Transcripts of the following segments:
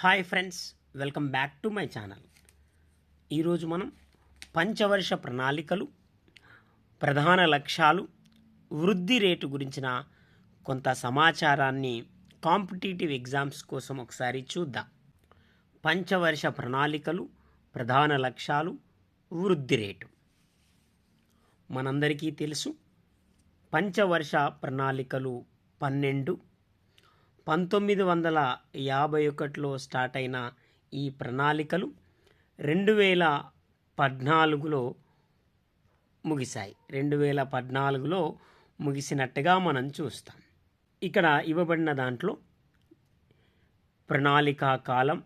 Hi friends welcome back to my channel. ఈరోజు మనం పంచవర్ష ప్రణాళికలు ప్రధాన లక్ష్యాలు వృద్ధి రేటు గురించిన కొంత సమాచారాన్ని కాంపిటేటివ్ ఎగ్జామ్స్ కోసం ఒకసారి చూద్దాం. పంచవర్ష ప్రణాళికలు ప్రధాన లక్ష్యాలు వృద్ధి రేటు. మనందరికీ తెలుసు పంచవర్ష ప్రణాళికలు పన్నెండు పంతొమ్మిది వందల యాభై ఒకటిలో స్టార్ట్ అయిన ఈ ప్రణాళికలు రెండు వేల పద్నాలుగులో ముగిశాయి. రెండు వేల పద్నాలుగులో ముగిసినట్టుగా మనం చూస్తాం. ఇక్కడ ఇవ్వబడిన దాంట్లో ప్రణాళికా కాలం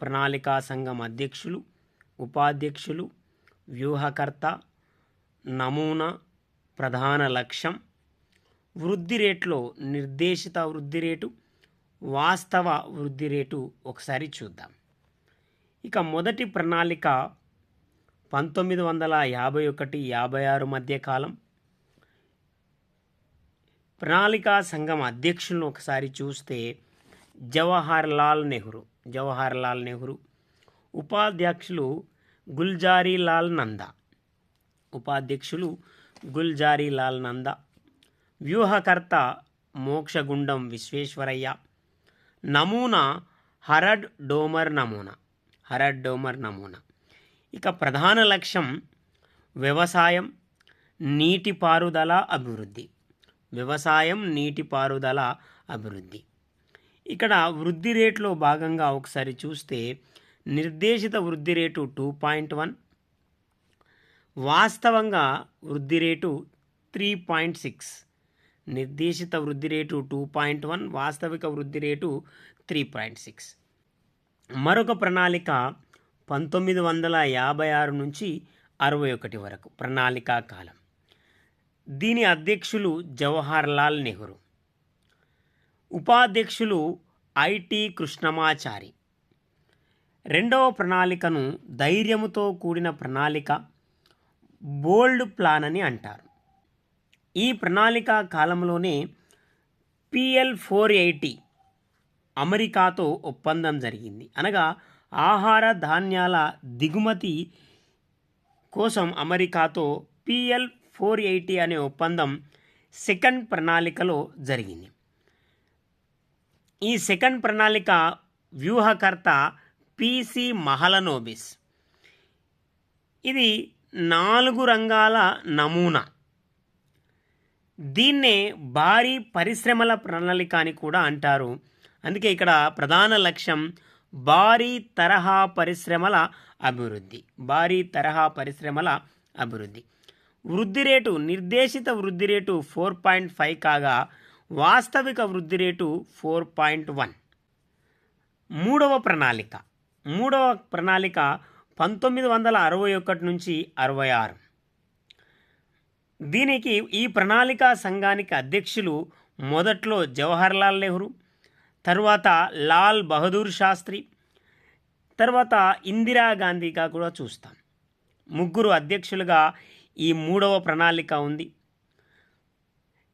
ప్రణాళికా సంఘం అధ్యక్షులు ఉపాధ్యక్షులు వ్యూహకర్త నమూనా ప్రధాన లక్ష్యం వృద్ధి రేట్లో నిర్దేశిత వృద్ధి రేటు వాస్తవ వృద్ధి రేటు ఒకసారి చూద్దాం. ఇక మొదటి ప్రణాళిక పంతొమ్మిది వందల యాభై ఒకటి యాభై ఆరు మధ్య కాలం. ప్రణాళికా సంఘం అధ్యక్షులను ఒకసారి చూస్తే జవహర్ లాల్ నెహ్రూ జవహర్ లాల్ నెహ్రూ ఉపాధ్యక్షులు గుల్జారీ లాల్ నందా ఉపాధ్యక్షులు గుల్జారీ లాల్ నందా వ్యూహకర్త మోక్షగుండం విశ్వేశ్వరయ్య నమూనా హరడ్ డోమర్ నమూనా హరడ్ డోమర్ నమూనా. ఇక ప్రధాన లక్ష్యం వ్యవసాయం నీటిపారుదల అభివృద్ధి. వ్యవసాయం నీటిపారుదల అభివృద్ధి. ఇక్కడ వృద్ధి రేట్లో భాగంగా ఒకసారి చూస్తే నిర్దేశిత వృద్ధి రేటు టూ పాయింట్ వన్ వాస్తవంగా వృద్ధి రేటు త్రీ పాయింట్ సిక్స్. నిర్దేశిత వృద్ధి రేటు టూ పాయింట్ వన్ వాస్తవిక వృద్ధి రేటు త్రీ పాయింట్ సిక్స్ మరొక ప్రణాళిక పంతొమ్మిది వందల యాభై ఆరు నుంచి అరవై ఒకటి వరకు ప్రణాళికా కాలం. దీని అధ్యక్షులు జవహర్ లాల్ నెహ్రూ. ఉపాధ్యక్షులు ఐటి కృష్ణమాచారి. రెండవ ప్రణాళికను ధైర్యముతో కూడిన ప్రణాళిక బోల్డ్ ప్లాన్ అని అంటారు. ఈ ప్రణాళిక కాలంలోనే పిఎల్ ఫోర్ ఎయిటీ అమెరికాతో ఒప్పందం జరిగింది. అనగా ఆహార ధాన్యాల దిగుమతి కోసం అమెరికాతో పిఎల్ ఫోర్ ఎయిటీ అనే ఒప్పందం సెకండ్ ప్రణాళికలో జరిగింది. ఈ సెకండ్ ప్రణాళిక వ్యూహకర్త పిసి మహలనోబిస్. ఇది నాలుగు రంగాల నమూనా. దీన్నే భారీ పరిశ్రమల ప్రణాళిక అని కూడా అంటారు. అందుకే ఇక్కడ ప్రధాన లక్ష్యం భారీ తరహా పరిశ్రమల అభివృద్ధి. భారీ తరహా పరిశ్రమల అభివృద్ధి. వృద్ధి రేటు నిర్దేశిత వృద్ధి రేటు ఫోర్ పాయింట్ ఫైవ్ కాగా వాస్తవిక వృద్ధి రేటు ఫోర్ పాయింట్ వన్. మూడవ ప్రణాళిక. మూడవ ప్రణాళిక పంతొమ్మిది వందల అరవై ఒకటి నుంచి అరవై ఆరు. దీనికి ఈ ప్రణాళికా సంఘానికి అధ్యక్షులు మొదట్లో జవహర్లాల్ నెహ్రూ తర్వాత లాల్ బహదూర్ శాస్త్రి తర్వాత ఇందిరాగాంధీగా కూడా చూస్తాం. ముగ్గురు అధ్యక్షులుగా ఈ మూడవ ప్రణాళిక ఉంది.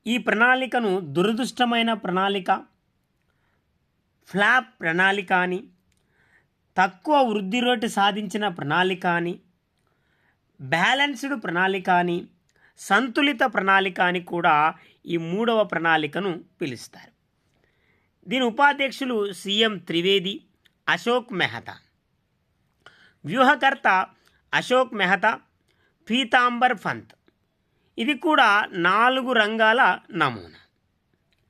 ఈ ప్రణాళికను దురదృష్టమైన ప్రణాళిక ఫ్లాప్ ప్రణాళిక అని తక్కువ వృద్ధి రేటు సాధించిన ప్రణాళిక అని బ్యాలెన్స్డ్ ప్రణాళిక అని సంతులిత ప్రణాళిక అని కూడా ఈ మూడవ ప్రణాళికను పిలుస్తారు. దీని ఉపాధ్యక్షులు సీఎం త్రివేది అశోక్ మెహతా. వ్యూహకర్త అశోక్ మెహతా పీతాంబర్ పంత్. ఇది కూడా నాలుగు రంగాల నమూనా.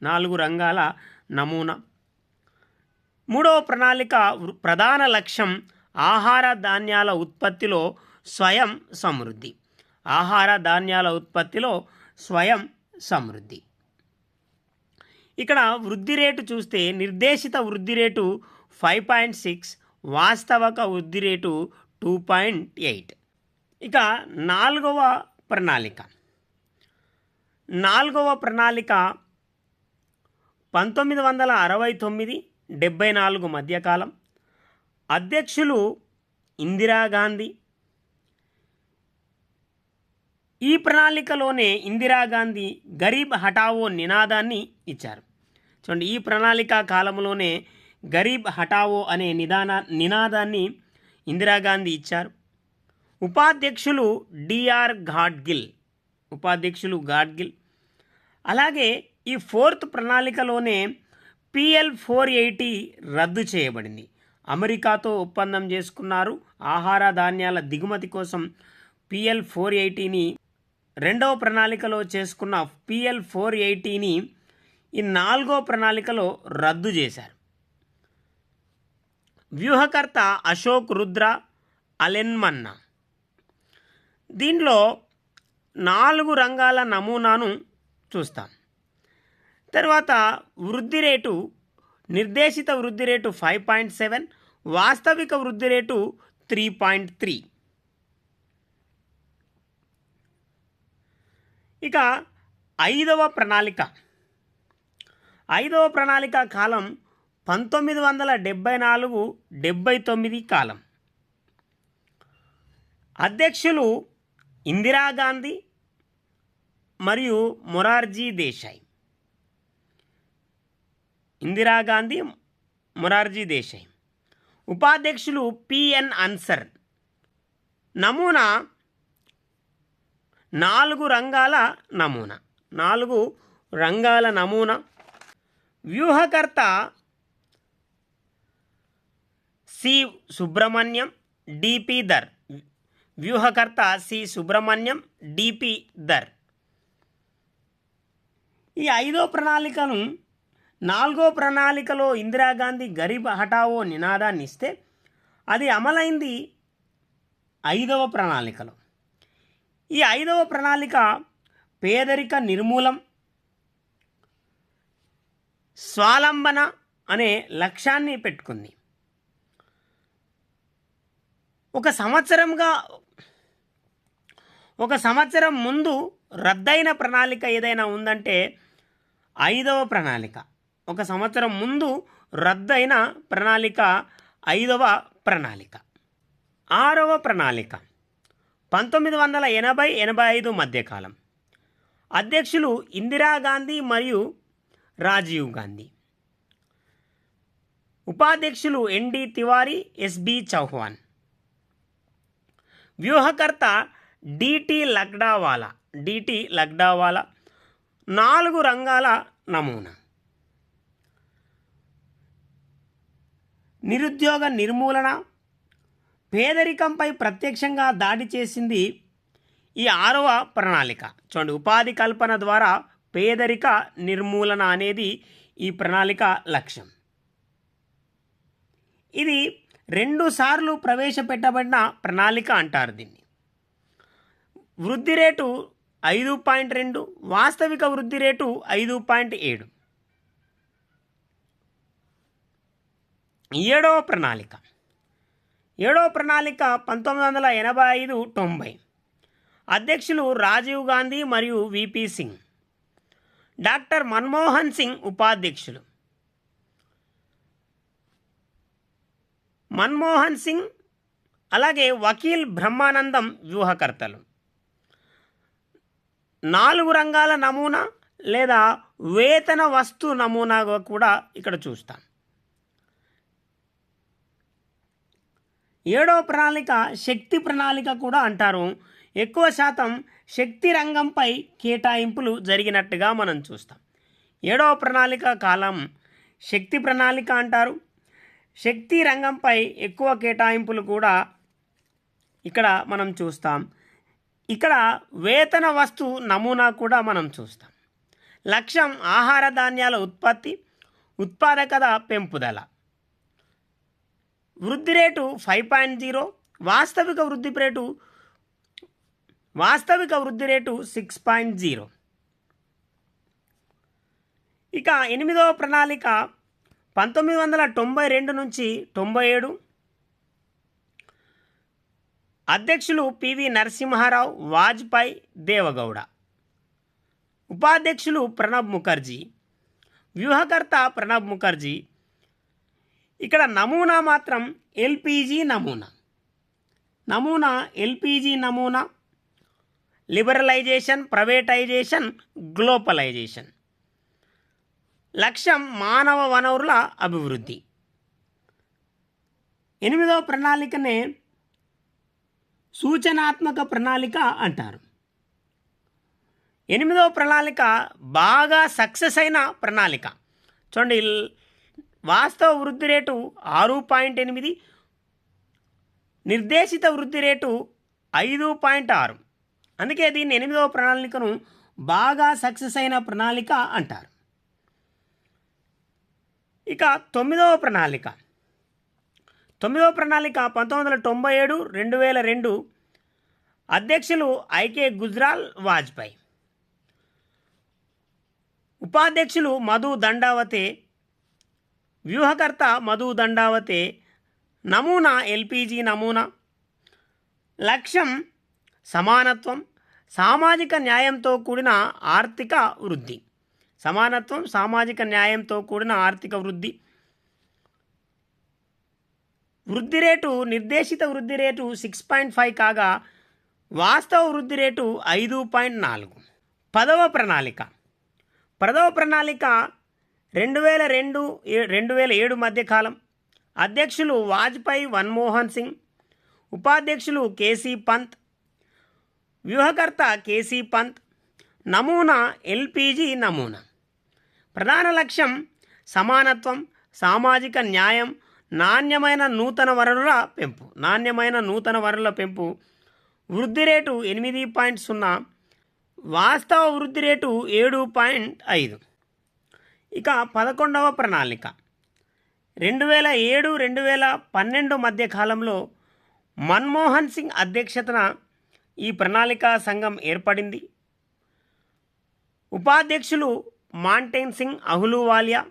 నాలుగు రంగాల నమూనా. మూడవ ప్రణాళిక వృ- ప్రధాన లక్ష్యం ఆహార ధాన్యాల ఉత్పత్తిలో స్వయం సమృద్ధి. ఆహార ధాన్యాల ఉత్పత్తిలో స్వయం సమృద్ధి. ఇక్కడ వృద్ధి రేటు చూస్తే నిర్దేశిత వృద్ధి రేటు ఫైవ్ పాయింట్ సిక్స్ వాస్తవక వృద్ధి రేటు టూ పాయింట్ ఎయిట్. ఇక నాలుగవ ప్రణాళిక. నాలుగవ ప్రణాళిక పంతొమ్మిది వందల అరవై తొమ్మిది డెబ్బై నాలుగు మధ్యకాలం. అధ్యక్షులు ఇందిరాగాంధీ ఈ ప్రణాళికలోనే ఇందిరాగాంధీ గరీబ్ హఠావో నినాదాన్ని ఇచ్చారు. చూడండి ఈ ప్రణాళిక కాలంలోనే గరీబ్ హటావో అనే నిదాన నినాదాన్ని ఇందిరాగాంధీ ఇచ్చారు. ఉపాధ్యక్షులు డిఆర్ ఘాడ్గిల్ ఉపాధ్యక్షులు ఘాడ్గిల్ అలాగే ఈ ఫోర్త్ ప్రణాళికలోనే పిఎల్ ఫోర్ ఎయిటీ రద్దు చేయబడింది. అమెరికాతో ఒప్పందం చేసుకున్నారు. ఆహార ధాన్యాల దిగుమతి కోసం పిఎల్ ఫోర్ ఎయిటీని రెండవ ప్రణాళికలో చేసుకున్న పిఎల్ ఫోర్ ఎయిటీని ఈ నాలుగో ప్రణాళికలో రద్దు చేశారు. వ్యూహకర్త అశోక్ రుద్ర అలెన్మన్నా దీంట్లో నాలుగు రంగాల నమూనాను చూస్తాం. తర్వాత వృద్ధి రేటు నిర్దేశిత వృద్ధి రేటు ఫైవ్ పాయింట్ సెవెన్ వాస్తవిక వృద్ధి రేటు త్రీ పాయింట్ త్రీ. ఇక ఐదవ ప్రణాళిక. ఐదవ ప్రణాళిక కాలం పంతొమ్మిది వందల డెబ్బై నాలుగు డెబ్బై తొమ్మిది కాలం. అధ్యక్షులు ఇందిరాగాంధీ మరియు మొరార్జీ దేశాయ్. ఇందిరాగాంధీ మొరార్జీ దేశాయ్. ఉపాధ్యక్షులు పిఎన్ అన్సర్. నమూనా నాలుగు రంగాల నమూనా. నాలుగు రంగాల నమూనా. వ్యూహకర్త సి సుబ్రహ్మణ్యం డిపి దర్ వ్యూహకర్త సి సుబ్రహ్మణ్యం డిపి దర్ ఈ ఐదో ప్రణాళికను నాలుగో ప్రణాళికలో ఇందిరాగాంధీ గరీబ్ హఠావో నినాదాన్ని ఇస్తే అది అమలైంది ఐదవ ప్రణాళికలో. ఈ ఐదవ ప్రణాళిక పేదరిక నిర్మూలం స్వాలంబన అనే లక్ష్యాన్ని పెట్టుకుంది. ఒక సంవత్సరంగా ఒక సంవత్సరం ముందు రద్దయిన ప్రణాళిక ఏదైనా ఉందంటే ఐదవ ప్రణాళిక. ఒక సంవత్సరం ముందు రద్దయిన ప్రణాళిక ఐదవ ప్రణాళిక. ఆరవ ప్రణాళిక. పంతొమ్మిది వందల ఎనభై ఎనభై ఐదు మధ్యకాలం. అధ్యక్షులు ఇందిరాగాంధీ మరియు రాజీవ్ గాంధీ. ఉపాధ్యక్షులు ఎన్డి తివారీ ఎస్బి చౌహాన్. వ్యూహకర్త డిటి లగ్డావాలా డిటి లగ్డావాలా నాలుగు రంగాల నమూనా. నిరుద్యోగ నిర్మూలన పేదరికంపై ప్రత్యక్షంగా దాడి చేసింది ఈ ఆరవ ప్రణాళిక. చూడండి ఉపాధి కల్పన ద్వారా పేదరిక నిర్మూలన అనేది ఈ ప్రణాళిక లక్ష్యం. ఇది రెండు సార్లు ప్రవేశపెట్టబడిన ప్రణాళిక అంటారు దీన్ని. వృద్ధి రేటు ఐదు పాయింట్ రెండు వాస్తవిక వృద్ధి రేటు ఐదు పాయింట్ ఏడు. ఏడవ ప్రణాళిక. ఏడవ ప్రణాళిక పంతొమ్మిది వందల ఎనభై ఐదు తొంభై. అధ్యక్షులు రాజీవ్ గాంధీ మరియు విపి సింగ్. డాక్టర్ మన్మోహన్ సింగ్ ఉపాధ్యక్షులు. మన్మోహన్ సింగ్ అలాగే వకీల్ బ్రహ్మానందం వ్యూహకర్తలు. నాలుగు రంగాల నమూనా లేదా వేతన వస్తు నమూనాగా కూడా ఇక్కడ చూస్తాం. ఏడో ప్రణాళిక శక్తి ప్రణాళిక కూడా అంటారు. ఎక్కువ శాతం శక్తి రంగంపై కేటాయింపులు జరిగినట్టుగా మనం చూస్తాం. ఏడవ ప్రణాళిక కాలం శక్తి ప్రణాళిక అంటారు. శక్తి రంగంపై ఎక్కువ కేటాయింపులు కూడా ఇక్కడ మనం చూస్తాం. ఇక్కడ వేతన వస్తు నమూనా కూడా మనం చూస్తాం. లక్ష్యం ఆహార ధాన్యాల ఉత్పత్తి ఉత్పాదకత పెంపుదల. వృద్ధి రేటు ఫైవ్ పాయింట్ జీరో వాస్తవిక వృద్ధి రేటు వాస్తవిక వృద్ధి రేటు సిక్స్ పాయింట్ జీరో. ఇక ఎనిమిదవ ప్రణాళిక పంతొమ్మిది వందల తొంభై రెండు నుంచి తొంభై ఏడు. అధ్యక్షులు పివి నరసింహారావు వాజ్పేయి దేవగౌడ. ఉపాధ్యక్షులు ప్రణబ్ ముఖర్జీ వ్యూహకర్త ప్రణబ్ ముఖర్జీ ఇక్కడ నమూనా మాత్రం ఎల్పిజి నమూనా. నమూనా ఎల్పిజి నమూనా. Liberalisation privatisation globalisation. లక్ష్యం మానవ వనరుల అభివృద్ధి. ఎనిమిదవ ప్రణాళికనే సూచనాత్మక ప్రణాళిక అంటారు. ఎనిమిదవ ప్రణాళిక బాగా సక్సెస్ అయిన ప్రణాళిక. చూడండి వాస్తవ వృద్ధి రేటు ఆరు పాయింట్ ఎనిమిది నిర్దేశిత వృద్ధి రేటు ఐదు పాయింట్ ఆరు. అందుకే దీన్ని ఎనిమిదవ ప్రణాళికను బాగా సక్సెస్ అయిన ప్రణాళిక అంటారు. ఇక తొమ్మిదవ ప్రణాళిక. తొమ్మిదవ ప్రణాళిక పంతొమ్మిది వందల తొంభై ఏడు రెండు వేల రెండు. అధ్యక్షులు ఐకే గుజ్రాల్ వాజ్పేయి. ఉపాధ్యక్షులు మధు దండావతే వ్యూహకర్త మధు దండావతే నమూనా ఎల్పిజి నమూనా. లక్ష్యం సమానత్వం సామాజిక న్యాయంతో కూడిన ఆర్థిక వృద్ధి. సమానత్వం సామాజిక న్యాయంతో కూడిన ఆర్థిక వృద్ధి. వృద్ధి రేటు నిర్దేశిత వృద్ధి రేటు సిక్స్ పాయింట్ ఫైవ్ కాగా వాస్తవ వృద్ధి రేటు ఐదు పాయింట్ నాలుగు. పదవ ప్రణాళిక. పదవ ప్రణాళిక రెండు వేల రెండు ఏ- రెండు వేల ఏడు మధ్యకాలం అధ్యక్షులు వాజ్పేయి మన్మోహన్ సింగ్ ఉపాధ్యక్షులు కేసీ పంత్ వ్యూహకర్త కేసీ పంత్ నమూనా ఎల్పిజి నమూనా. ప్రధాన లక్ష్యం సమానత్వం సామాజిక న్యాయం నాణ్యమైన నూతన వనరుల పెంపు. నాణ్యమైన నూతన వనరుల పెంపు. వృద్ధి రేటు ఎనిమిది పాయింట్ సున్నా వాస్తవ వృద్ధి రేటు ఏడు పాయింట్ ఐదు. ఇక పదకొండవ ప్రణాళిక. రెండు వేల ఏడు రెండు వేల పన్నెండు మధ్య కాలంలో మన్మోహన్ సింగ్ అధ్యక్షతన ఈ ప్రణాళిక సంఘం ఏర్పడింది. ఉపాధ్యక్షులు మాంటైన్ సింగ్ అహులువాలియా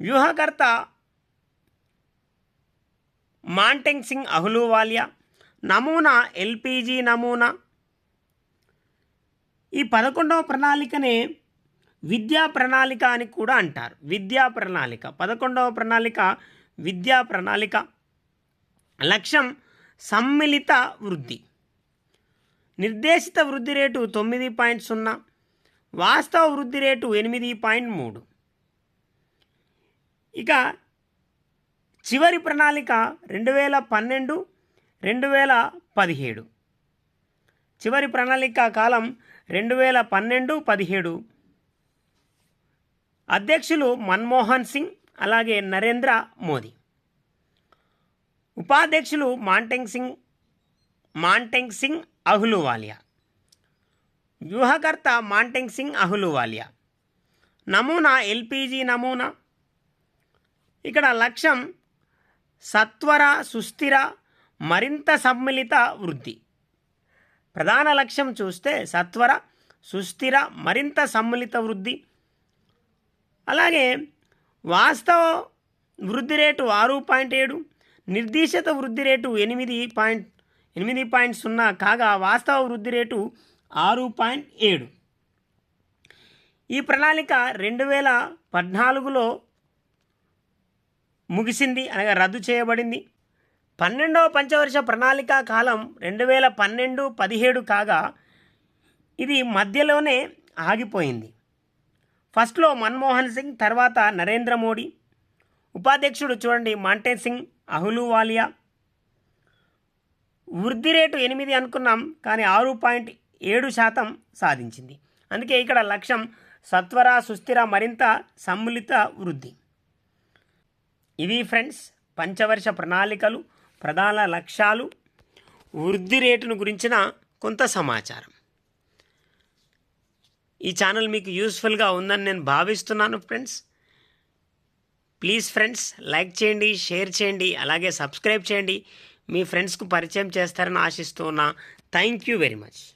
వ్యూహకర్త మాంటెంగ్ సింగ్ అహులూవాలియా నమూనా ఎల్పిజి నమూనా. ఈ పదకొండవ ప్రణాళికనే విద్యా ప్రణాళిక అని కూడా అంటారు. విద్యా ప్రణాళిక. పదకొండవ ప్రణాళిక విద్యా ప్రణాళిక. లక్ష్యం సమ్మిళిత వృద్ధి. నిర్దేశిత వృద్ధి రేటు తొమ్మిది పాయింట్ సున్నా వాస్తవ వృద్ధి రేటు ఎనిమిది పాయింట్ మూడు. ఇక చివరి ప్రణాళిక రెండు వేల పన్నెండు రెండు వేల పదిహేడు. చివరి ప్రణాళిక కాలం రెండు వేల పన్నెండు పదిహేడు. అధ్యక్షులు మన్మోహన్ సింగ్ అలాగే నరేంద్ర మోదీ. ఉపాధ్యక్షులు మాంటెంగ్ సింగ్ మాంటెంగ్ సింగ్ అహులువాలియా. వ్యూహకర్త మాంటెంగ్ సింగ్ అహులువాలియా. నమూనా ఎల్పిజి నమూనా. ఇక్కడ లక్ష్యం సత్వర సుస్థిర మరింత సమ్మిళిత వృద్ధి. ప్రధాన లక్ష్యం చూస్తే సత్వర సుస్థిర మరింత సమ్మిళిత వృద్ధి. అలాగే వాస్తవ వృద్ధి రేటు ఆరు పాయింట్ ఏడు నిర్దేశిత వృద్ధి రేటు ఎనిమిది పాయింట్ ఎనిమిది పాయింట్ సున్నా కాగా వాస్తవ వృద్ధి రేటు ఆరు పాయింట్ ఏడు. ఈ ప్రణాళిక రెండు వేల పద్నాలుగులో ముగిసింది అనగా రద్దు చేయబడింది. పన్నెండవ పంచవర్ష ప్రణాళిక కాలం రెండు వేల పన్నెండు పదిహేడు కాగా ఇది మధ్యలోనే ఆగిపోయింది. ఫస్ట్లో మన్మోహన్ సింగ్ తర్వాత నరేంద్ర మోడీ. ఉపాధ్యక్షుడు చూడండి మాంటే సింగ్ అహులువాలియా వృద్ధి రేటు ఎనిమిది అనుకున్నాం కానీ ఆరు పాయింట్ ఏడు శాతం సాధించింది. అందుకే ఇక్కడ లక్ష్యం సత్వర సుస్థిర మరింత సమ్మిళిత వృద్ధి. ఇవి ఫ్రెండ్స్ పంచవర్ష ప్రణాళికలు ప్రధాన లక్ష్యాలు. వృద్ధి రేటును గురించిన కొంత సమాచారం. ఈ ఛానల్ మీకు యూస్ఫుల్గా ఉందని నేను భావిస్తున్నాను ఫ్రెండ్స్. ప్లీజ్ ఫ్రెండ్స్ లైక్ చేయండి షేర్ చేయండి అలాగే సబ్స్క్రైబ్ చేయండి. మీ ఫ్రెండ్స్కు పరిచయం చేస్తారని ఆశిస్తూ ఉన్నా. Thank you very much.